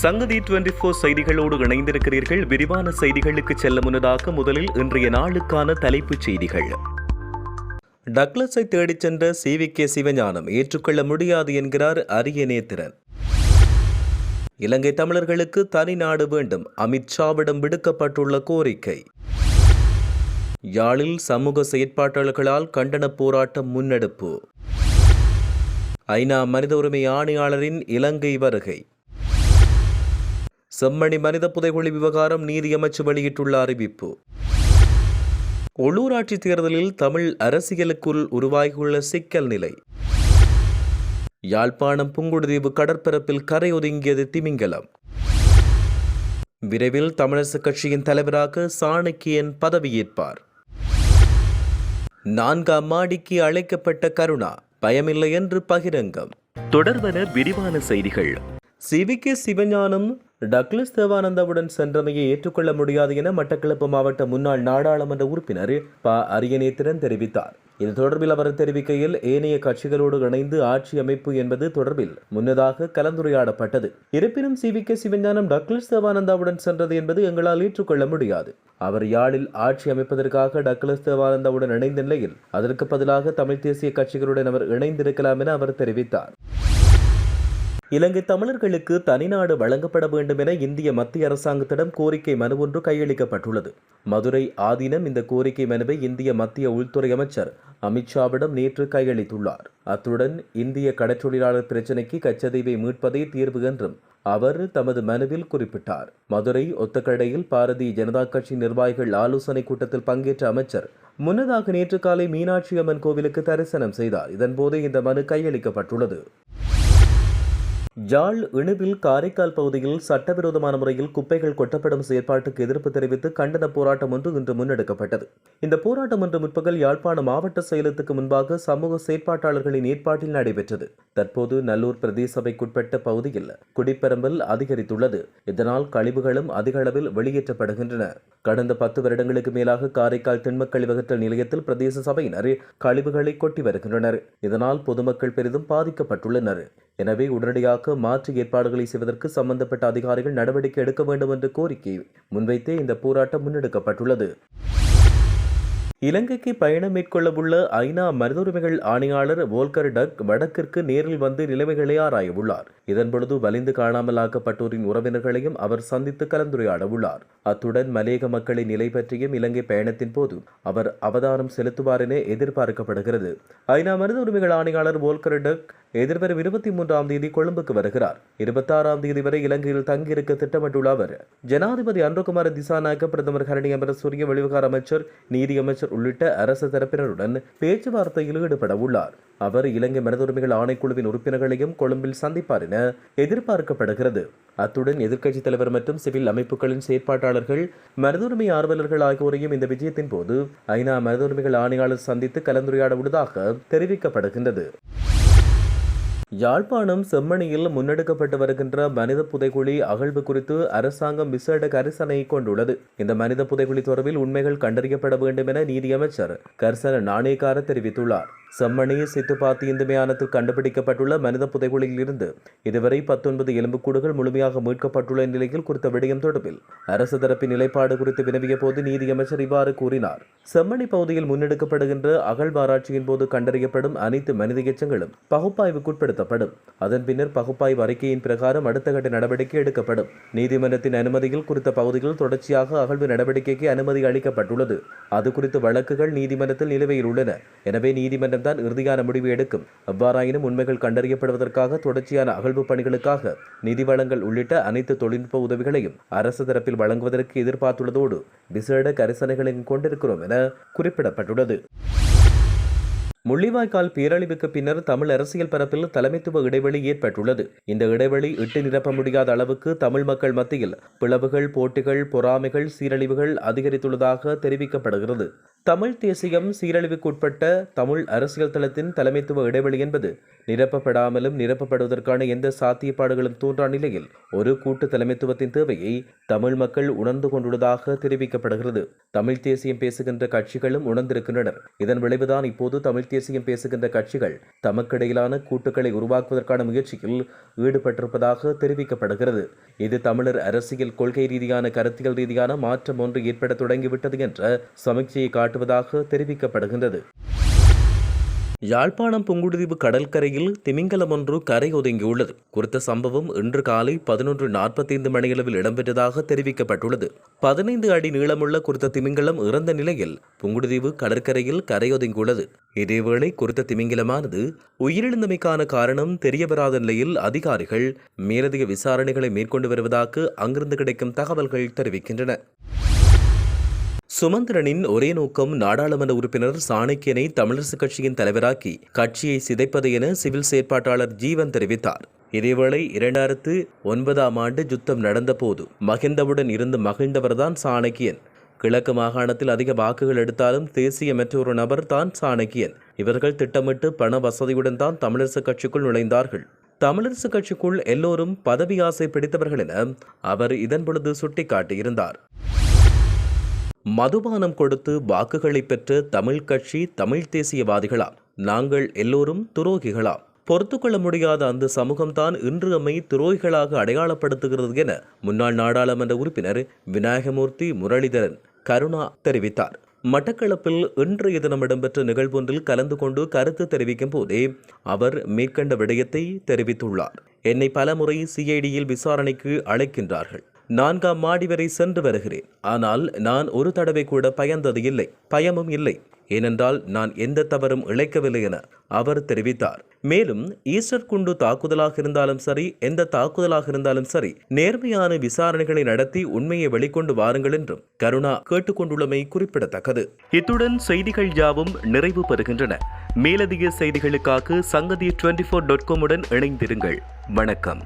சங்கதி twenty four செய்திகளோடு இணைந்திருக்கிறீர்கள். விரிவான செய்திகளுக்கு செல்ல முன்னதாக முதலில் இன்றைய நாளுக்கான தலைப்புச் செய்திகள். டக்ளஸை தேடிச் சென்ற சி கே சிவஞானம் ஏற்றுக்கொள்ள முடியாது என்கிறார் அரிய நேத்திரன். இலங்கை தமிழர்களுக்கு தனி நாடு வேண்டும். அமித்ஷாவிடம் விடுக்கப்பட்டுள்ள கோரிக்கை. யாழில் சமூக செயற்பாட்டாளர்களால் கண்டன போராட்டம் முன்னெடுப்பு. ஐநா மனித உரிமை ஆணையாளரின் இலங்கை வருகை. செம்மணி மனித புதைகுழி விவகாரம் நீதியமைச்சு வெளியிட்டுள்ள அறிவிப்பு. உள்ளூராட்சி தேர்தலில் தமிழ் அரசியலுக்குள் உருவாகியுள்ள சிக்கல் நிலை. யாழ்ப்பாணம் புங்குடுதீவு கடற்பரப்பில் கரை ஒதுங்கியது திமிங்கலம். விரைவில் தமிழரசுக் கட்சியின் தலைவராக சாணக்கியன் பதவியேற்பார். நான்காம் மாடிக்கு அழைக்கப்பட்ட கருணா பயமில்லை என்று பகிரங்கம். தொடர்வன விரிவான செய்திகள். சிவிகே சிவஞானம் டக்ளஸ் தேவானந்தாவுடன் சென்றமையை ஏற்றுக்கொள்ள முடியாது என மட்டக்களப்பு மாவட்ட முன்னாள் நாடாளுமன்ற உறுப்பினர் ப. அரியநேத்திரன் தெரிவித்தார். இது தொடர்பில் அவர் தெரிவிக்கையில் ஏனைய கட்சிகளோடு இணைந்து ஆட்சி அமைப்பு என்பது தொடர்பில் முன்னதாக கலந்துரையாடப்பட்டது. இருப்பினும் சிவிகே சிவஞானம் டக்ளஸ் தேவானந்தாவுடன் சென்றது என்பது எங்களால் ஏற்றுக்கொள்ள முடியாது. அவர் யாழில் ஆட்சி அமைப்பதற்காக டக்ளஸ் தேவானந்தாவுடன் இணைந்த நிலையில் அதற்கு பதிலாக தமிழ் தேசிய கட்சிகளுடன் அவர் இணைந்திருக்கலாம் என அவர் தெரிவித்தார். இலங்கை தமிழர்களுக்கு தனிநாடு வழங்கப்பட வேண்டும் என இந்திய மத்திய அரசாங்கத்திடம் கோரிக்கை மனு ஒன்று கையளிக்கப்பட்டுள்ளது. மதுரை ஆதீனம் இந்த கோரிக்கை மனுவை இந்திய மத்திய உள்துறை அமைச்சர் அமித்ஷாவிடம் நேற்று கையளித்துள்ளார். அத்துடன் இந்திய கடற்றொழிலாளர் பிரச்சினைக்கு கச்சதீவை மீட்பதே தீர்வு என்றும் அவர் தமது மனுவில் குறிப்பிட்டார். மதுரை ஒத்தக்கடையில் பாரதிய ஜனதா கட்சி நிர்வாகிகள் ஆலோசனை கூட்டத்தில் பங்கேற்ற அமைச்சர் முன்னதாக நேற்று காலை மீனாட்சி அம்மன் கோவிலுக்கு தரிசனம் செய்தார். இதன்போது இந்த மனு கையளிக்கப்பட்டுள்ளது. ஜாழ் இணுவில் காரைக்கால் பகுதியில் சட்டவிரோதமான முறையில் குப்பைகள் கொட்டப்படும் செயற்பாட்டுக்கு எதிர்ப்பு தெரிவித்து கண்டன போராட்டம் ஒன்று இன்று முன்னெடுக்கப்பட்டது. இந்த போராட்டம் இன்று முற்பகல் யாழ்ப்பாணம் மாவட்ட செயலத்துக்கு முன்பாக சமூக செயற்பாட்டாளர்களின் ஏற்பாட்டில் நடைபெற்றது. தற்போது நல்லூர் பிரதேச சபைக்குட்பட்ட பகுதியில் குடிப்பெரம்பல் அதிகரித்துள்ளது. இதனால் கழிவுகளும் அதிக அளவில் வெளியேற்றப்படுகின்றன. கடந்த பத்து வருடங்களுக்கு மேலாக காரைக்கால் திண்மக் கழிவகற்றல் நிலையத்தில் பிரதேச சபையினர் கழிவுகளை கொட்டி வருகின்றனர். இதனால் பொதுமக்கள் பெரிதும் பாதிக்கப்பட்டுள்ளனர். எனவே உடனடியாக மாற்று ஏற்பாடுகளை செய்வதற்கு சம்பந்தப்பட்ட அதிகாரிகள் நடவடிக்கை எடுக்க வேண்டும் என்ற கோரிக்கை முன்வைத்தே இந்த போராட்டம் முன்னெடுக்கப்பட்டுள்ளது. இலங்கைக்கு பயணம் மேற்கொள்ளவுள்ள ஐநா மனித உரிமைகள் ஆணையாளர் வோல்கர் டக் வடக்கிற்கு நேரில் வந்து நிலைமைகளை ஆராயவுள்ளார். இதன்பொழுது வலிந்து காணாமலாக்கப்பட்டோரின் உறவினர்களையும் அவர் சந்தித்து கலந்துரையாட உள்ளார் அத்துடன் மலேக மக்களின் நிலை பற்றியும் இலங்கை பயணத்தின் போது அவர் அவதானம் செலுத்துவார் என எதிர்பார்க்கப்படுகிறது. ஐநா மனித உரிமைகள் ஆணையாளர் வோல்கர் டக் எதிர்வரும் இருபத்தி மூன்றாம் தேதி கொழும்புக்கு வருகிறார். இருபத்தாறாம் தேதி வரை இலங்கையில் தங்கியிருக்க திட்டமிட்டுள்ள அவர் ஜனாதிபதி அன்ருகுமார திசாநாயக்க பிரதமர் ஹரணி அமரசூரிய வெளிவிகார அமைச்சர் நீதி அமைச்சர் உள்ளிட்ட அரசு தரப்பினருடன் பேச்சுவார்த்தையில் ஈடுபட உள்ளார் அவர் இலங்கை மனித உரிமைகள் ஆணைக்குழுவின் உறுப்பினர்களையும் கொழும்பில் சந்திப்பார் என எதிர்பார்க்கப்படுகிறது. அத்துடன் எதிர்க்கட்சித் தலைவர் மற்றும் சிவில் அமைப்புகளின் செயற்பாட்டாளர்கள் மனித ஆர்வலர்கள் ஆகியோரையும் இந்த விஜயத்தின் போது ஐநா மனிதுரிமைகள் ஆணையாளர் சந்தித்து கலந்துரையாட உள்ளதாக தெரிவிக்கப்படுகின்றது. யாழ்ப்பாணம் செம்மணியில் முன்னெடுக்கப்பட்டு வருகின்ற மனித புதைகுழி அகழ்வு குறித்து அரசாங்கம் விசேட கரிசனை கொண்டுள்ளது. இந்த மனித புதைகுழி தொடர்பில் உண்மைகள் கண்டறியப்பட வேண்டும் என நீதியமைச்சர் கர்சன நாணயக்கார தெரிவித்துள்ளார். செம்மணி சித்துப்பாத்தி இந்து மயானத்தில் கண்டுபிடிக்கப்பட்டுள்ள மனித புதைகுழியில் இருந்து இதுவரை பத்தொன்பது எலும்புக்கூடுகள் முழுமையாக மீட்கப்பட்டுள்ள நிலையில் குறித்த விடயம் தொடர்பில் அரசு தரப்பின் நிலைப்பாடு குறித்து வினவிய போது நீதியமைச்சர் இவ்வாறு கூறினார். செம்மணி பகுதியில் முன்னெடுக்கப்படுகின்ற அகழ்வாராய்ச்சியின் போது கண்டறியப்படும் அனைத்து மனித எச்சங்களும் பகுப்பாய்வுக்குட்படுத்தப்படும். அதன் பின்னர் பகுப்பாய்வு அறிக்கையின் பிரகாரம் அடுத்த கட்ட நடவடிக்கை எடுக்கப்படும். நீதிமன்றத்தின் அனுமதியில் குறித்த பகுதியில் தொடர்ச்சியாக அகழ்வு நடவடிக்கைக்கு அனுமதி அளிக்கப்பட்டுள்ளது. அது குறித்து வழக்குகள் நீதிமன்றத்தில் நிலுவையில் உள்ளன. எனவே நீதிமன்றம் தான் இறுதியான முடிவு எடுக்கும். எவ்வாறாயினும் உண்மைகள் கண்டறியப்படுவதற்காக தொடர்ச்சியான அகழ்வு பணிகளுக்காக நிதி வளங்கள் உள்ளிட்ட அனைத்து தொழில்நுட்ப உதவிகளையும் அரசு தரப்பில் வழங்குவதற்கு எதிர்பார்த்துள்ளதோடு விசேட கரிசனைகளையும் கொண்டிருக்கிறோம் என குறிப்பிடப்பட்டுள்ளது. முள்ளிவாய்க்கால் பேரழிவுக்கு பின்னர் தமிழ் அரசியல் பரப்பில் தலைமைத்துவ இடைவெளி ஏற்பட்டுள்ளது. இந்த இடைவெளி இட்டு நிரப்ப முடியாத அளவுக்கு தமிழ் மக்கள் மத்தியில் பிளவுகள் போட்டிகள் பொறாமைகள் சீரழிவுகள் அதிகரித்துள்ளதாக தெரிவிக்கப்படுகிறது. தமிழ் தேசியம் சீரழிவுக்குட்பட்ட தமிழ் அரசியல் தளத்தின் தலைமைத்துவ இடைவெளி என்பது நிரப்பப்படாமலும் நிரப்பப்படுவதற்கான எந்த சாத்தியப்பாடுகளும் தோன்றா நிலையில் ஒரு கூட்டு தலைமைத்துவத்தின் தேவையை தமிழ் மக்கள் உணர்ந்து கொண்டுள்ளதாக தெரிவிக்கப்படுகிறது. தமிழ் தேசியம் பேசுகின்ற கட்சிகளும் உணர்ந்திருக்கின்றனர். இதன் விளைவுதான் இப்போது தமிழ் தேசியம் பேசுகின்ற கட்சிகள் தமக்கிடையிலான கூட்டுக்களை உருவாக்குவதற்கான முயற்சியில் ஈடுபட்டிருப்பதாக தெரிவிக்கப்படுகிறது. இது தமிழர் அரசியல் கொள்கை ரீதியான கருத்தியல் ரீதியான மாற்றம் ஒன்று ஏற்பட தொடங்கிவிட்டது என்ற சமீட்சையை காட்டுவதாக தெரிவிக்கப்படுகின்றது. யாழ்ப்பாணம் புங்குடுதீவு கடற்கரையில் திமிங்கலம் ஒன்று கரை ஒதுங்கியுள்ளது. குறித்த சம்பவம் இன்று காலை பதினொன்று நாற்பத்தைந்து மணியளவில் இடம்பெற்றதாக தெரிவிக்கப்பட்டுள்ளது. பதினைந்து அடி நீளமுள்ள குறித்த திமிங்கலம் இறந்த நிலையில் புங்குடுதீவு கடற்கரையில் கரையொதுங்கியுள்ளது இதேவேளை குறித்த திமிங்கலமானது உயிரிழந்தமைக்கான காரணம் தெரியவராத நிலையில் அதிகாரிகள் மேலதிக விசாரணைகளை மேற்கொண்டு வருவதாக அங்கிருந்து கிடைக்கும் தகவல்கள் தெரிவிக்கின்றன. சுமந்திரனின் ஒரே நோக்கம் நாடாளுமன்ற உறுப்பினர் சாணக்கியனை தமிழரசுக் கட்சியின் தலைவராக்கி கட்சியை சிதைப்பது என சிவில் செயற்பாட்டாளர் ஜீவன் தெரிவித்தார். இதேவேளை இரண்டாயிரத்து ஒன்பதாம் ஆண்டு யுத்தம் நடந்தபோது மகிந்தவுடன் இருந்து மகிழ்ந்தவர்தான் சாணக்கியன். கிழக்கு மாகாணத்தில் அதிக வாக்குகள் எடுத்தாலும் தேசிய மற்றொரு நபர் தான் சாணக்கியன். இவர்கள் திட்டமிட்டு பண வசதியுடன் தான் தமிழரசுக் கட்சிக்குள் நுழைந்தார்கள். தமிழரசுக் கட்சிக்குள் எல்லோரும் பதவி ஆசை பிடித்தவர்கள் என அவர் இதன் பொழுது சுட்டிக்காட்டியிருந்தார். மதுபானம் கொடுத்து வாக்குகளை பெற்ற தமிழ் கட்சி தமிழ் தேசியவாதிகளாம். நாங்கள் எல்லோரும் துரோகிகளாம். பொறுத்துக்கொள்ள முடியாத அந்த சமூகம்தான் இன்று அம்மை துரோகிகளாக அடையாளப்படுத்துகிறது என முன்னாள் நாடாளுமன்ற உறுப்பினர் விநாயகமூர்த்தி முரளிதரன் கருணா தெரிவித்தார். மட்டக்களப்பில் இன்றைய தினம் இடம்பெற்ற நிகழ்வொன்றில் கலந்து கொண்டு கருத்து தெரிவிக்கும் போதே அவர் மேற்கண்ட விடயத்தை தெரிவித்துள்ளார். என்னை பலமுறை சிஐடியில் விசாரணைக்கு அழைக்கின்றார்கள். நான்காம் மாடி வரை சென்று வருகிறேன். ஆனால் நான் ஒரு தடவை கூட பயந்தது இல்லை. பயமும் இல்லை. ஏனென்றால் நான் எந்த தவறும் இழைக்கவில்லை என அவர் தெரிவித்தார். மேலும் ஈஸ்டர் குண்டு தாக்குதலாக இருந்தாலும் சரி எந்த தாக்குதலாக இருந்தாலும் சரி நேர்மையான விசாரணைகளை நடத்தி உண்மையை வெளிக்கொண்டு வாருங்கள் என்றும் கருணா கேட்டுக்கொண்டுள்ளமை குறிப்பிடத்தக்கது. இத்துடன் செய்திகள் யாவும் நிறைவு பெறுகின்றன. மேலதிக செய்திகளுக்காக சங்கதி டுவெண்டி ஃபோர் டாட் காமுடன் இணைந்திருங்கள். வணக்கம்.